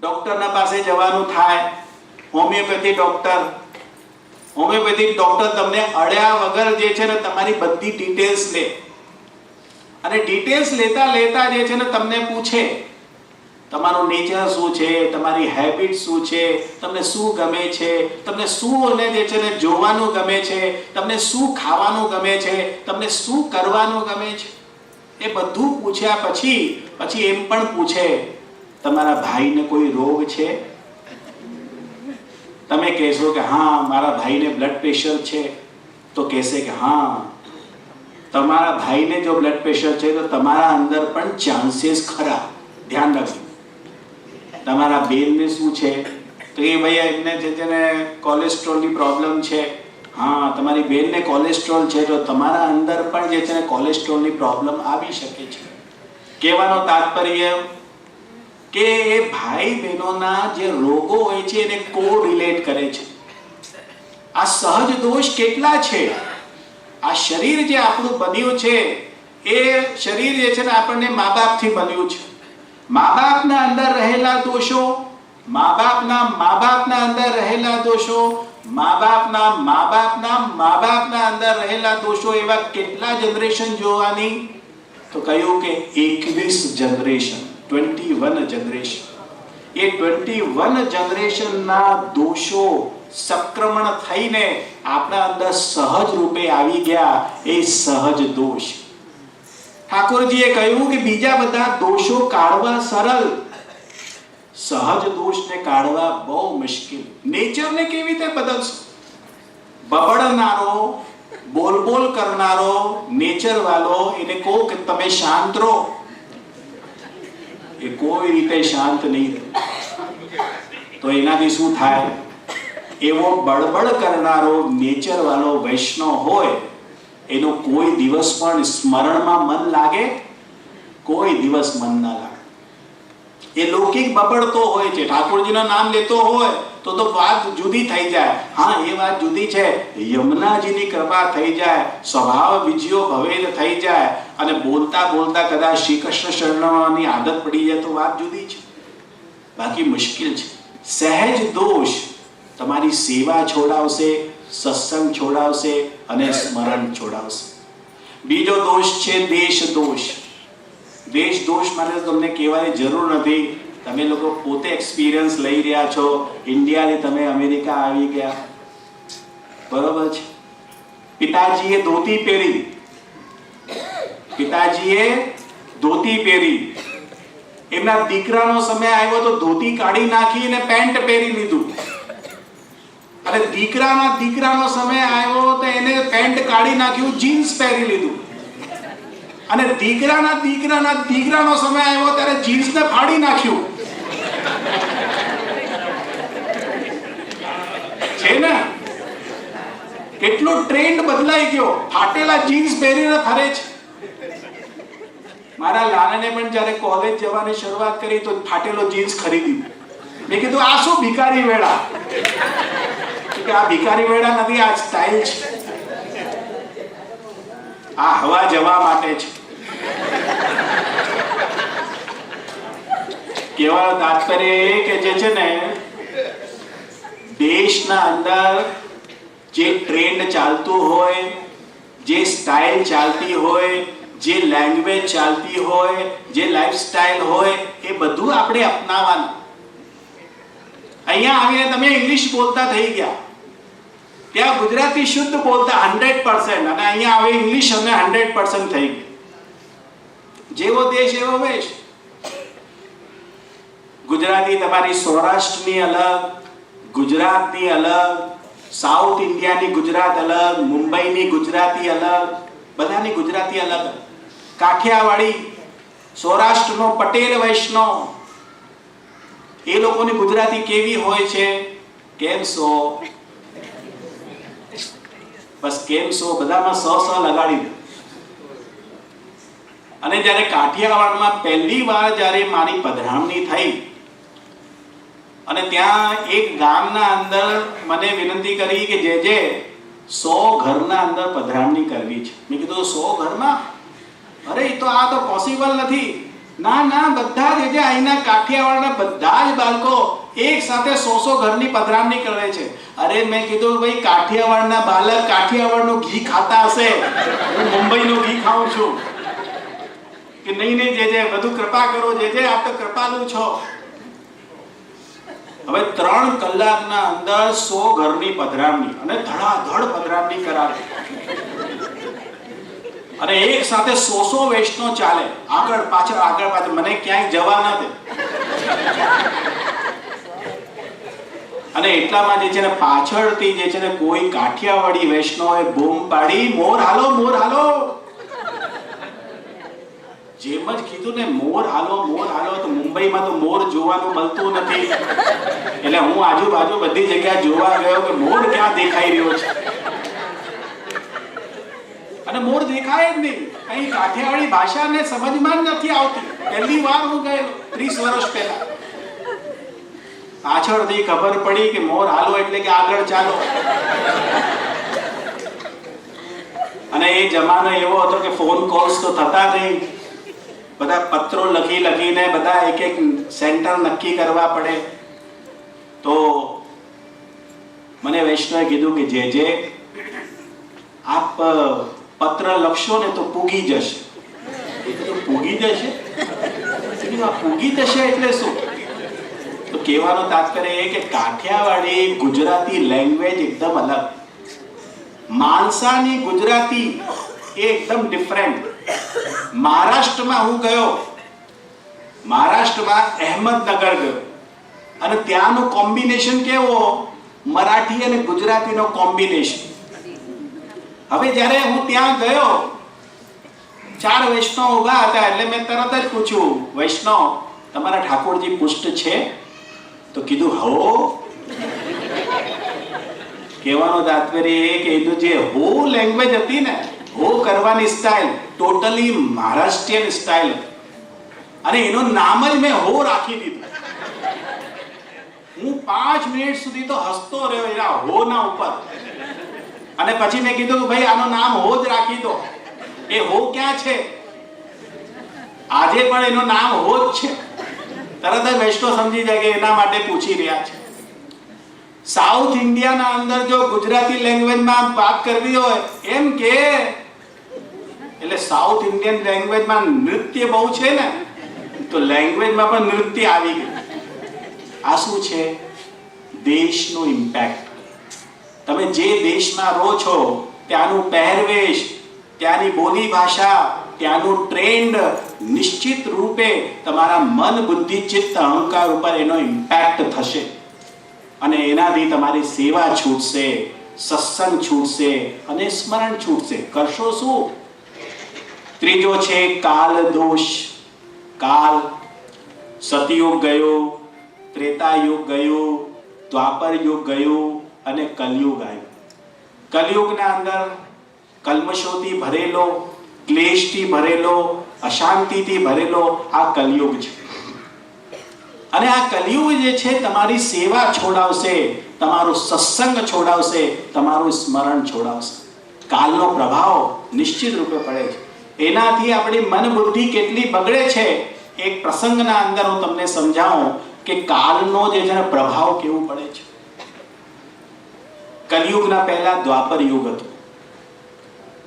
ડોક્ટરના પાસે જવાનું થાય. Homeopathy doctor. હોમિયોપેથિક ડોક્ટર તમને અડ્યા વગર જે છે ને તમારી બધી ડિટેલ્સ લે. અને ડિટેલ્સ લેતા લેતા જે છે ને તમને પૂછે, તમારું નેચર શું છે? તમારી હેબિટ શું છે? તમને શું ગમે છે? તમને શું જે છે ને જોવાનું ગમે છે? તમને શું ખાવાનું ગમે છે? તમને શું કરવાનું ગમે છે? એ બધું પૂછ્યા પછી પછી એમ પણ પૂછે, તમારા ભાઈને કોઈ રોગ છે? તમે કહેશો કે, હા, મારા ભાઈને બ્લડ પ્રેશર છે. તો કહેશે કે, હા, તમારા ભાઈને જો બ્લડ પ્રેશર છે, તો તમારા અંદર પણ ચાન્સીસ ખરા. ધ્યાન રાખજો. તમારા બેનને શું છે? તો એ ભાઈ એમને જે તેને કોલેસ્ટ્રોલની પ્રોબ્લેમ છે હા, તમારી બેનને કોલેસ્ટ્રોલ છે તો તમારા અંદર પણ જે છે ને કોલેસ્ટ્રોલની પ્રોબ્લેમ આવી શકે છે. કહેવાનો તાત્પર્ય, કે એ ભાઈ બહેનોના જે રોગો હોય છે એને કો રિલેટ કરે છે. આ સહજ દોષ કેટલા છે? આ શરીર જે આપણું બન્યું છે, એ શરીર જે છે ને આપણને મા બાપથી બન્યું છે. મા બાપના અંદર રહેલા દોષો મા બાપના મા બાપના અંદર રહેલા દોષો મા બાપના મા બાપના મા બાપના અંદર રહેલા દોષો એવા કેટલા જનરેશન જોવાની? તો કહ્યું કે એકવીસ જનરેશન ટ્વેન્ટી વન જનરેશન એ ટ્વેન્ટી વન જનરેશનના દોષો સંક્રમણ થઈને આપણા અંદર સહજ રૂપે આવી ગયા, એ સહજ દોષ. ઠાકોરજીએ કહ્યું કે બીજા બધા દોષો કાઢવા સરળ સહજ દોષને કાઢવા બહુ મુશ્કેલ. નેચરને કેવી રીતે બદલશો? બબડનારો બોલ બોલ કરનારો નેચર વાળો, એને કહો કે તમે શાંત રહો. એ કોઈ રીતે શાંત નહીં તો એનાથી શું થાય? એવો બળબડ કરનારો નેચર વાળો વૈષ્ણવ હોય, એનો કોઈ દિવસ પણ સ્મરણમાં મન લાગે? કોઈ દિવસ મન ના લાગે. એ લૌકિક બબડતો હોય છે. ઠાકોરજીનું નામ લેતો હોય તો તો વાત જુદી થઈ જાય. હા, એ વાત જુદી છે. યમુનાજીની કૃપા થઈ જાય. સ્વભાવ વિજયો ભવેદ થઈ જાય. અને બોલતા બોલતા કદાચ શ્રી કૃષ્ણ શરણની આદત પડી જાય તો વાત જુદી છે. બાકી મુશ્કેલ છે. સહેજ દોષ તમારી સેવા છોડાવશે, સત્સંગ છોડાવશે અને સ્મરણ છોડાવશે. બીજો દોષ છે, દેશ દોષ. દેશ દોષ માટે તમને કહેવાની જરૂર નથી. તમે લોકો પોતે એક્સપિરિયન્સ લઈ રહ્યા છો. ઇન્ડિયાથી તમે અમેરિકા આવી ગયા. બરોબર છે? પિતાજીએ ધોતી પહેરી. પિતાજીએ ધોતી પહેરી. એમના દીકરાનો સમય આવ્યો તો ધોતી કાઢી નાખી અને પેન્ટ પહેરી લીધું. અને દીકરાના દીકરાનો સમય આવ્યો તો એને પેન્ટ કાઢી નાખ્યું, જીન્સ પહેરી લીધું. અને દીકરાના દીકરાના દીકરાનો સમય આવ્યો ત્યારે જીન્સને ફાડી નાખ્યું. છે ને? કેટલો ટ્રેન્ડ બદલાઈ ગયો. ફાટેલા જીન્સ પહેરીને ફરે છે. મારા લાલાને પણ જ્યારે કોલેજ જવાની શરૂઆત કરી તો ફાટેલો જીન્સ ખરીદી. મેં કીધું, આ શું ભિખારી વેળા? આ ભિખારી વેળા નથી, આ સ્ટાઇલ છે. આ હવા જવા માટે છે. કહેવાનો તાત્પર્ય એ કે જે છે ને, દેશના અંદર જે ટ્રેન્ડ ચાલતું હોય, જે સ્ટાઇલ ચાલતી હોય, જે લેંગ્વેજ ચાલતી હોય, જે લાઈફસ્ટાઇલ હોય, એ બધું આપણે અપનાવવાનું. અહીંયા આવીને તમે ઇંગ્લિશ બોલતા થઈ ગયા. ત્યાં ગુજરાતી શુદ્ધ બોલતા હંડ્રેડ પર્સન્ટ અને અહીંયા હવે ઇંગ્લિશ અમે હંડ્રેડ પર્સન્ટ થઈ ગઈ જેવો દેશ, એવો વેશ. ગુજરાતી તમારી સૌરાષ્ટ્રની અલગ, ગુજરાતની અલગ, સાઉથ ઇન્ડિયાની ગુજરાત અલગ, મુંબઈની ગુજરાતી અલગ, બધાની ગુજરાતી અલગ. કાઠિયાવાડી, સૌરાષ્ટ્રનો પટેલ વૈષ્ણવ. એ લોકોની ગુજરાતી કેવી હોય છે? કેમ સો? બસ કેમ સો? બધામાં સ સ લગાડી દો. અને જ્યારે કાઠિયાવાડમાં પહેલી વાર જ્યારે મારી પધરામણી થઈ અને ત્યાં એક ગામના અંદર મને વિનંતી કરી કે જે જે સો ઘરના અંદર પધરામણી કરવી છે. મેં કીધું, સો ઘરમાં? અરે તો આ તો પોસિબલ નથી. ના ના, બધા જે જે અહીંના કાઠિયાવાડના બધા જ બાળકો એક સાથે સો સો ઘરની પધરામણી કરે છે. અરે, મેં કીધું, ભાઈ, કાઠિયાવાડના બાલક કાઠિયાવાડનું ઘી ખાતા હશે. હું મુંબઈનું ઘી ખાઉં છું. કે નહીં નહીં, જે જે બધું કૃપા કરો, જે જે, આપ તો કૃપાલુ છો. હવે ત્રણ કલાકના અંદર સો ઘરની પધરામણી અને ધડાધડ પધરામણી કરાવી. અને એક સાથે સો સો વૈષ્ણવ ચાલે. આગળ પાછળ આગળ પાછળ. મને ક્યાંય જવા નથી અને એટલામાં જે છે ને પાછળથી જે છે ને કોઈ કાઠિયાવાડી વૈષ્ણવે બૂમ પાડી, મોર હાલો મોર હાલો. જેમ જ કીધું ને, મોર હાલો મોર હાલો, તો મુંબઈમાં તો મોર જોવાનું મળતું નથી. એટલે હું આજુબાજુ બધી જગ્યાએ જોવા ગયો કે મોર ક્યાં દેખાઈ રહ્યો છે. અને મોર દેખાય જ નહીં. અહીં કાઠિયાવાડી ભાષાને સમજમાં નથી આવતી. પહેલી વાર હું ગયેલો ત્રીસ વર્ષ પહેલા. પાછળથી ખબર પડી કે મોર હાલો એટલે કે આગળ ચાલો. અને એ જમાનો એવો હતો કે ફોન કોલ્સ તો થતા નહીં. બધા પત્રો લખી લખીને બધા એક એક સેન્ટર નક્કી કરવા પડે. તો મને વૈષ્ણવે કીધું કે જે જે આપ પત્ર લખશો ને તો પૂગી જશે. પૂગી જશે? પૂગી જશે એટલે શું? તો કહેવાનો તાત્પર્ય એ કે કાઠિયાવાડી ગુજરાતી લેંગ્વેજ એકદમ અલગ. માનસાની ગુજરાતી એ એકદમ ડિફરન્ટ મહારાષ્ટ્રમાં હું ગયો. મહારાષ્ટ્રમાં અહેમદનગર ગયો. અને ત્યાંનું કોમ્બિનેશન કેવો? મરાઠી અને ગુજરાતીનો કોમ્બિનેશન. હવે જ્યારે હું ત્યાં ગયો, ચાર વૈષ્ણવ ઊભા હતા એટલે મેં તરત જ પૂછ્યું, વૈષ્ણવ, તમારા ઠાકોરજી પુષ્ટ છે? તો કીધું, હો. કહેવાનો તાત્પર્ય એ કે જે હો લેંગ્વેજ હતી ને હો કરવાની સ્ટાઇલ ટોટલી મહારાષ્ટ્રીયન સ્ટાઇલ અને એનું નામ જ મેં હો રાખી દીધું. હું પાંચ મિનિટ સુધી તો હસતો રહ્યો એના હો ના ઉપર. અને પછી મેં કીધું કે ભાઈ, આનું નામ હો જ રાખી દો. એ હો ક્યાં છે? આજે પણ એનું નામ હો જ છે. તરત જ વૈષ્ણવ સમજી જાય કે એના માટે પૂછી રહ્યા છે. સાઉથ ઇન્ડિયાના અંદર જો ગુજરાતી લેંગ્વેજમાં વાત કરવી હોય, એમ કે, એટલે સાઉથ ઇન્ડિયન લેંગ્વેજમાં નૃત્ય બહુ છે ને, તો લેંગ્વેજમાં પણ નૃત્ય આવી ગયું. આ શું છે? દેશનો ઇમ્પેક્ટ તમે જે દેશમાં રહો છો, ત્યાંનું પહેરવેશ, ત્યાંની બોલી ભાષા ત્યાંનું ટ્રેન્ડ નિશ્ચિત રૂપે તમારા મન બુદ્ધિ ચિત્ત અહંકાર ઉપર એનો ઇમ્પેક્ટ થશે. અને એનાથી તમારી સેવા છૂટશે, સત્સંગ છૂટશે અને સ્મરણ છૂટશે. કરશો શું? ત્રીજો છે કાલ દોષ. કાલ સતયુગ ગયો ત્રેતા યુગ ગયો, દ્વાપર યુગ ગયો અને કલયુગ આવ્યો. કલયુગના અંદર કલ્મશોથી ભરેલો, ક્લેશથી ભરેલો, અશાંતિથી ભરેલો આ કલયુગ છે. અને આ કલિયુગ જે છે, તમારી સેવા છોડાવશે, તમારું સત્સંગ છોડાવશે, તમારું સ્મરણ છોડાવશે. કાલનો પ્રભાવ નિશ્ચિત રૂપે પડે છે. એનાથી આપણી મન બુદ્ધિ કેટલી બગડે છે, એક પ્રસંગના અંદર હું તમને સમજાવું કે કાલનો જે છે પ્રભાવ કેવું પડે છે. કલયુગના પહેલા દ્વાપર યુગ હતો.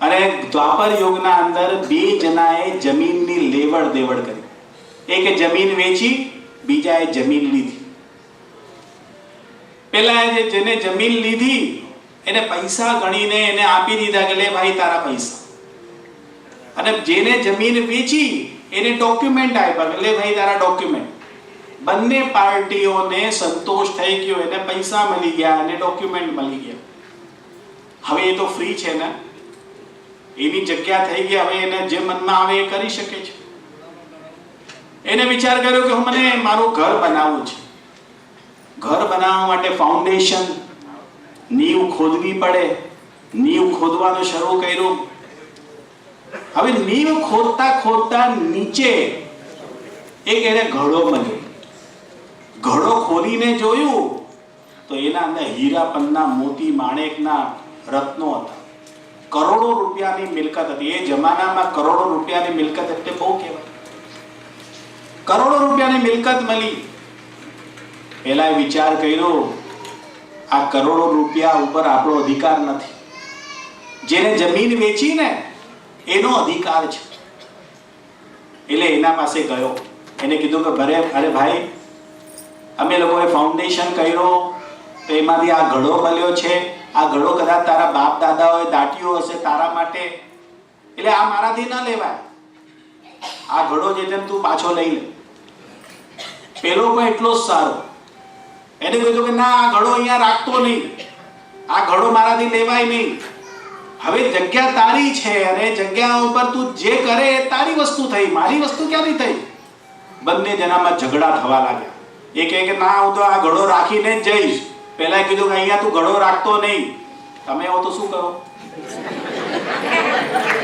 અને દ્વાપર યુગના અંદર બે જણાએ જમીનની લેવડ દેવડ કરી. એક જમીન વેચી બીજાએ જમીન લીધી. પેલા જેને જમીન લીધી, એને પૈસા ગણીને એને આપી દીધા કે લે ભાઈ તારા પૈસા. અને જેને જમીન વેચી, એને ડોક્યુમેન્ટ આપ્યા લે ભાઈ તારા ડોક્યુમેન્ટ બંને પાર્ટીઓને સંતોષ થઈ ગયો, એને પૈસા મળી ગયા અને ડોક્યુમેન્ટ મળી ગયા. હવે એ તો ફ્રી છે ને? એની જગ્યા થઈ ગઈ, હવે એને જે મનમાં આવે એ કરી શકે છે. એને વિચાર કર્યો કે મને મારું ઘર બનાવવું છે. ઘર બનાવવા માટે ફાઉન્ડેશન નીવ ખોદવી પડે. નીવ ખોદવાનું શરૂ કર્યું. હવે નીવ ખોદતા ખોદતા નીચે એક એને ઘડો મળ્યો. ઘડો ખોલીને જોયું તો એના અંદર હીરા પન્ના મોતી માણેકના રત્નો હતા. કરોડો રૂપિયાની મિલકત હતી. એ જમાનામાં કરોડો રૂપિયાની મિલકત એટલે બહુ કહેવાય. કરોડો રૂપિયાની મિલકત મળી. પેલા વિચાર કર્યો, આ કરોડો રૂપિયા ઉપર આપણો અધિકાર નથી. જેને જમીન વેચી ને એનો અધિકાર છે. એટલે એના પાસે ગયો. એને કીધું કે, ભરે, અરે ભાઈ, અમે લોકોએ ફાઉન્ડેશન કર્યો, તો એમાંથી આ ઘડો મળ્યો છે. આ ઘડો કદાચ તારા બાપ દાદાઓએ દાટ્યો હશે તારા માટે. એટલે આ મારાથી ન લેવાય. આ ઘડો જે તું પાછો લઈ લે. પેલો પણ એટલો જ સારો. એને કીધું કે ના, આ ઘડો અહીંયા રાખતો નહીં. આ ઘડો મારાથી લેવાય નહીં. હવે જગ્યા તારી છે અને જગ્યા ઉપર તું જે કરે એ તારી વસ્તુ થઈ. મારી વસ્તુ ક્યાંથી થઈ? બંને જણામાં ઝઘડા થવા લાગ્યા. એ કહે કે ના, હું તો આ ઘડો રાખીને જ જઈશ. પહેલા કીધું કે અહીંયા તું ઘડો રાખતો નહીં. તમે આવો તો શું કરો?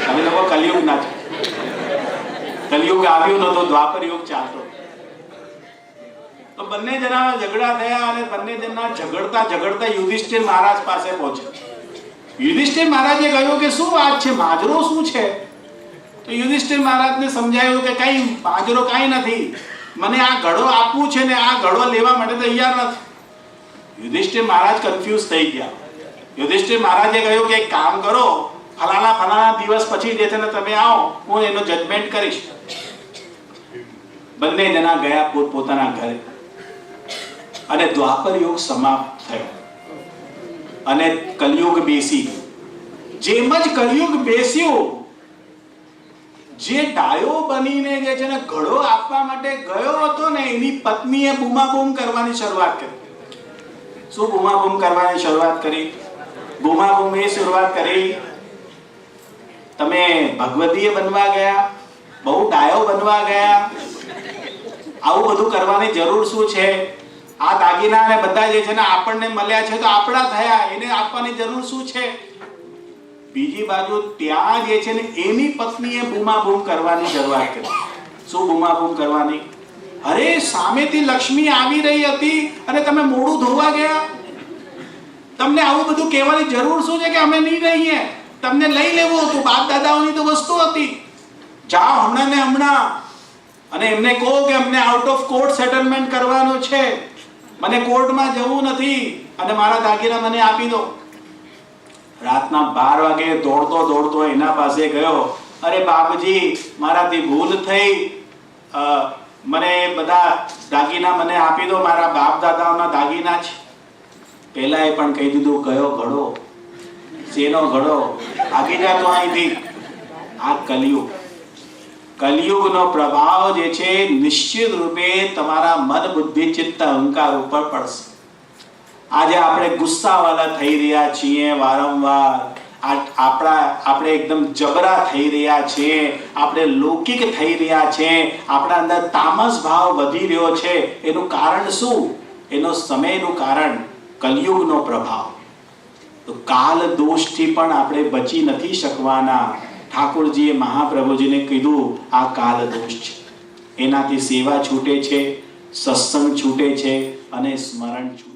તમે લોકો કલયુગ ના છે કલયુગ આવ્યું નતો દ્વાપર યુગ ચાલતો. તો બંને જણાના ઝઘડા થયા અને બંને જણા ઝઘડતા ઝઘડતા યુધિષ્ઠિર મહારાજ પાસે પહોંચ્યા. યુધિષ્ઠિર મહારાજે કહ્યું કે શું વાત છે? માજરો શું છે? તો યુધિષ્ઠિર મહારાજને સમજાયું કે કઈ માજરો કાંઈ નથી. મને આ ઘડો આપવું છે ને આ ઘડો લેવા માટે તૈયાર નથી. યુધિષ્ઠિર મહારાજ કન્ફ્યુઝ થઈ ગયા. યુધિષ્ઠિર મહારાજે કહ્યું કે એક કામ કરો, ફલાણા ફલાણા દિવસ પછી જે છે ને તમે આવો, હું એનો જજમેન્ટ કરીશ. બંને જણા ગયા પોત પોતાના ઘરે. અને દ્વાપર યુગ સમાપ્ત થયો. અને કલયુગ બેસી. જેમ જ કલયુગ બેસ્યો, જે ડાયો બનીને જે છે ને ઘડો આપવા માટે ગયો હતો ને, એની પત્નીએ બૂમાબૂમ કરવાની શરૂઆત કરી. શું બૂમાબૂમ કરવાની શરૂઆત કરી? બૂમાબૂમ એ શરૂઆત કરી. તમે ભગવતીએ બનવા ગયા, બહુ ડાયો બનવા ગયા. આવું બધું કરવાની જરૂર શું છે? આ દાગીના ને બધા જે છે ને આપણને મળ્યા છે તો આપણા થયા, એને આપવાની જરૂર શું છે? બીજી બાજુ ત્યાં જે છે ને એની પત્નીએ બૂમાબૂમ કરવાની શરૂઆત કરી. શું બૂમાબૂમ કરવાની? અરે, સામેથી લક્ષ્મી આવી રહી હતી અને તમે મોડું ધોવા ગયા. તમને આવું બધું કહેવાની જરૂર શું છે કે અમે નહીં રહીએ? તમને લઈ લેવું હતું બાપ દાદાઓની તો વસ્તુ હતી. જાઓ હમણાં ને હમણાં. અને એમને કહો કે અમને આઉટ ઓફ કોર્ટ સેટલમેન્ટ કરવાનું છે. મને કોર્ટમાં જવું નથી અને મારા દાગીના મને આપી દો. રાતના બાર વાગે દોડતો દોડતો એના પાસે ગયો. અરે બાપજી, મારાથી ભૂલ થઈ. મને બધા દાગીના મને આપી દો, મારા બાપ દાદાઓના દાગીના છે પહેલા એ પણ કહી દીધું કયો ઘડો શેનો ઘડો આગી જાતો અહીંથી. આ કલયુગ. કલયુગનો પ્રભાવ જે છે, નિશ્ચિત રૂપે તમારા મન બુદ્ધિ ચિત્ત અહંકાર ઉપર પડશે. આજે આપણે ગુસ્સાવાળા થઈ રહ્યા છીએ વારંવાર. આપણા આપણે એકદમ જબરા થઈ રહ્યા છીએ આપણે લૌકિક થઈ રહ્યા છે. આપણા અંદર તામસ ભાવ વધી રહ્યો છે. એનું કારણ શું? એનો સમયનું કારણ કલયુગનો પ્રભાવ. તો કાલ દોષથી પણ આપણે બચી નથી શકવાના. ઠાકોરજીએ મહાપ્રભુજીને કીધું, આ કાલ દોષ છે. એનાથી સેવા છૂટે છે, સત્સંગ છૂટે છે અને સ્મરણ છૂટે